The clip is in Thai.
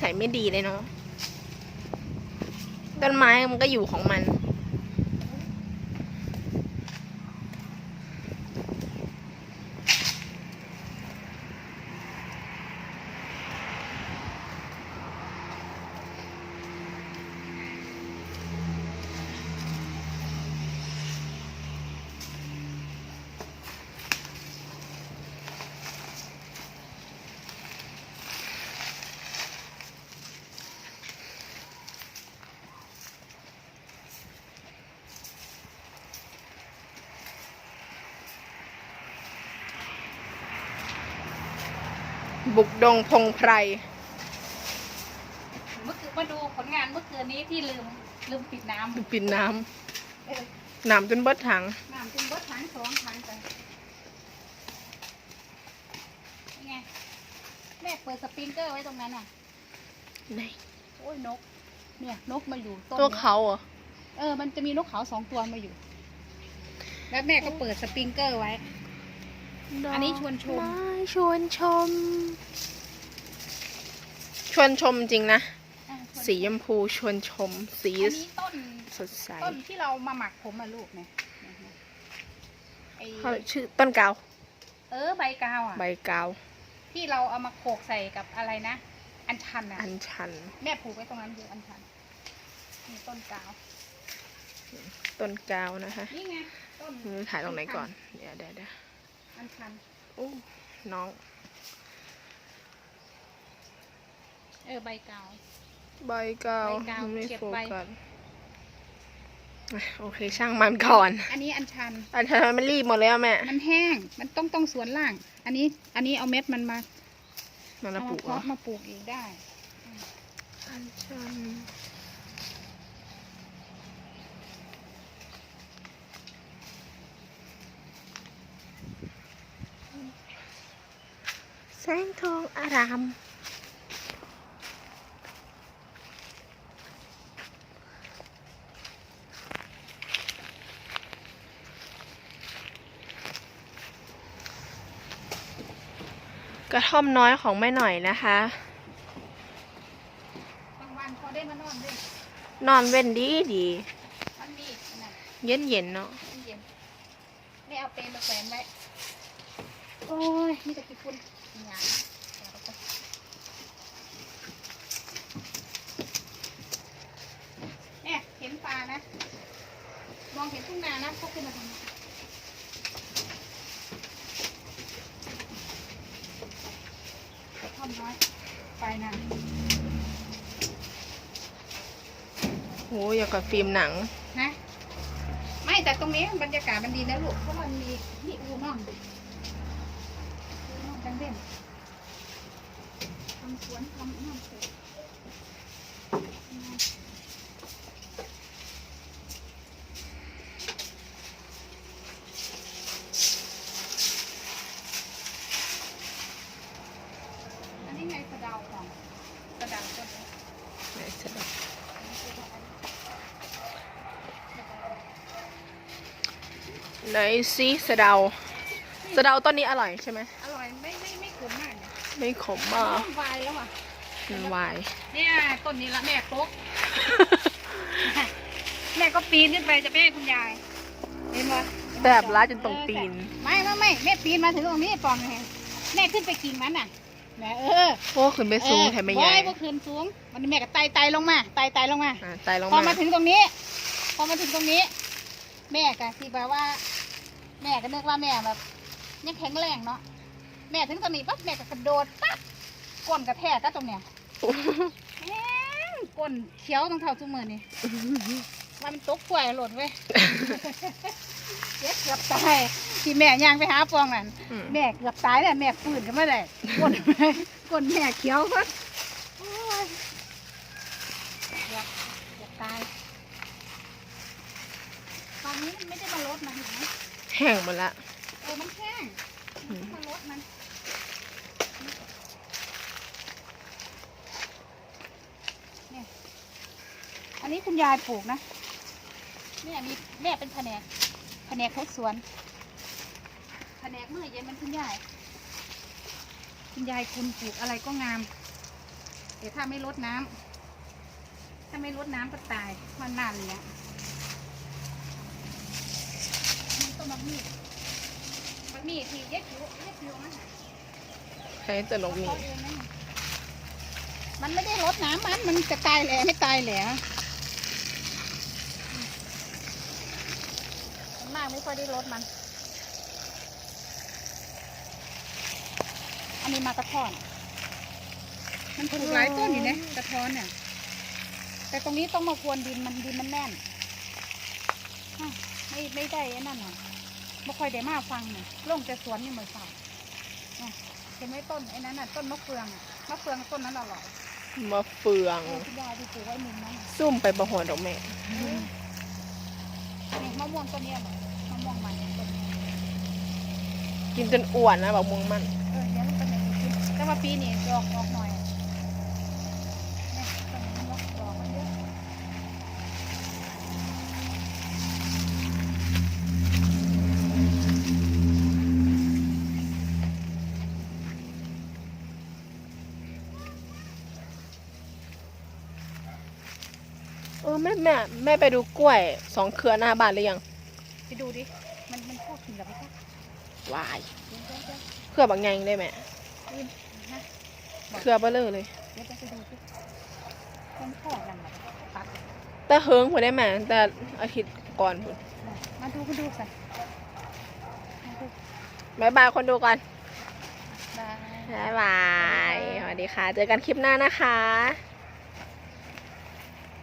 สัยไม่ดีเลยเนาะต้นไม้มันก็อยู่ของมัน บุกดงพงไพร เมื่อคืนมาดูผลงานเมื่อคืนนี้ที่ลืมลืมปิดน้ำปิดน้เออำน้ำจนเบิดถัง น้ำเป็นบดถังสองถังไปนี่ไงแม่เปิดสปริงเกอร์ไว้ตรงนั้นอะ ไหน โอ้ยนก เนี่ยนกมาอยู่ต้นตัวนี้ยเขาเหรอเออมันจะมีนกเขาสองตัวมาอยู่ แล้วแม่ก็เปิดสปริงเกอร์ไว้ อันนี้ชวนชมดอกไชวนชม ชวนชมจริงนะอะชวนสีชมพูชวนชม สีอันนี้ต้นสดใส ต้นที่เรามาหมักผมอะลูกเนี่ยไอเขาชื่อต้นกาว เออใบกาวอะใบกาว ที่เราเอามาโขกใส่กับอะไรนะ อัญชันอะอันชัน แม่ผูกไว้ตรงนั้นคืออัญชันนี่ต้นกาว ต้นกาวนะคะ นี่ไงต้นมือถ่ายตรงไหนก่อน เดี๋ยวเดี๋ยวเดี๋ยว อัญชันโอ้น้อง เออใบกาวใบกาวใบกาวมันไม่เก็บโฟไว้ กัสอะโอเคช่างมันก่อน อันนี้อัญชัน อันชันมันรีบหมดแล้วแม่ มันแห้ง มันต้องต้องสวนล่าง อันนี้ อันนี้เอาเม็ดมันมามันเอามาปมาลูกเหรอเพาะมาปลูกอีกได้ อันชัน แสงทองอาราม กระท่อมน้อยของแม่หน่อยนะคะบางวันพอได้มานอนด้วยนอนเว้นดีดี มันมีอันนั้นเย็นเย็นๆเนาะ มันเย็นไม่เอาเปรย์มาแขวนไว้ โอ้ยนี่จะกี่ฝุ่นงาน เนี่ยเห็นปลานะ มองเห็นทุ่งนานะเขาขึ้นมาทำท่อมน้อยไปนะโหอยากกับฟิล์มหนัง นะ ไม่แต่ตรงนี้บรรยากาศมันดีนะลูก เพราะมันมีนี่อูน่อง อูน่องจังเด่นทำสวนทำน่องเสร็จอันนี้ไงสะเดาของสะเดาต้นนี้ไหนสะดอกไหนซิสะเดา สะเดาต้นนี้อร่อยใช่ไหมอร่อยไม่ไม่ไม่ขมมากเนี่ยไม่ขมมากต้นวายแล้วอะมันวายเนี่ยต้นนี้ละแม่โต๊กแม่ก็ปีนขึ้นไปจะไปให้คุณยายเห็นไหมแบบร้ายจนตรงตีน ไม่ไม่ไม่แม่ปีนมาถึงตรงนี้ปองเห็นแม่ขึ้นไปกิ่งนั้นน่ะแม่เออพวกขึ้นไปสูงแถมไม่ใหญ่โอ้ยพวกคืนสูง มันแม่ก็ไต่ไต่ลงมาไต่ไต่ลงมาอ่าตายลงพอมามาถึงตรงนี้ พอมาถึงตรงนี้ แม่ก็ที่แบบว่า แม่ก็นึกว่าแม่แบบ ยังแข็งแรงเนาะแม่ถึงตรงนี้ปั๊บแม่ก็กระโดดปั๊บก้นกระแทกก็ตรงเนี้ยแม่งก้นเขียวตรงเท่าจุ่มือนี่ว่ามันตกป่วยหล่นเว้ยเจ็บเกือบตายที่แม่ย่างไปหาปองนั่นอืมแม่เกือบตายแล้วแม่ฟื้นกันมาได้ก้นแม่ก้นแม่เขียวก็โอ้ยเกือบเกือบตายตอนนี้มันไม่ได้มาลดมันเห็นไหมแห้งหมดละเออ มันแห้งมันลดมันเนี่ยอันนี้คุณยายปลูกนะแม่มีแม่เป็นแผนกแผนกทดสวนแผนกเมื่อเย็นมันคุณยาย คุณยายคุณปลูกอะไรก็งามเดี๋ถ้าไม่ลดน้ำถ้าไม่ลดน้ำก็ตายมันนานเลยอะมันต้นมักมีด มีที่เย็ดผิวเย็ดผิวมันะให้จะลงมีมันไม่ได้ลดน้ำมัน มันจะตายแหล่ไม่ตายแหล่ส่วนมากไม่ค่อยได้ลดมัน อันนี้มากระท้อน มันปลูกหลายต้นอยู่นะกระท้อนเนี่ยแต่ตรงนี้ต้องมาพรวนดินมันดินมันแน่น ไม่ไม่ได้ไอ้นั่นน่ะไม่ค่อยได้มาฟังเนี่ยลงจะสวนนี่เหมือนสาวเนี่ยเห็นไหมต้นไอ้นั้นน่ะต้นมะเฟืองอะมะเฟืองต้นนั้นอร่อยมะเฟืองเออคุณยายที่ปลูกไว้มุมนั้นน่ะซุ่มไปบะหอนดอกแม่นี่มะม่วงต้นเนี้ยเหรอมะม่วงมันต้นนี้กินจนอ้วนนะบอกม่วงมัน เออเดี๋ยวมันเป็นอย่างนี้ขึ้นแต่ว่าปีนี้ดอกออกหน่อยเนี่ย แม่แม่แม่ไปดูกล้วยสองเครือหน้าบ้านหรือยังไปดูดิ มันมันชอบกินแบบนี้ค่ะวาย เดี๋ยวเดี๋ยวเดี๋ยวเครือบางไงได้แม่อืมนะเครือเบลเลอร์เลย เดี๋ยวจะไปดูสิมันชอบยังไงตัดแต่เฮิงผมได้แม่แต่อาทิตย์ก่อนพุ่นมาดูมาดูสิมาดูบายบายคนดูก่อนบาย บายบายสวัสดีค่ะ เจอกันคลิปหน้านะคะ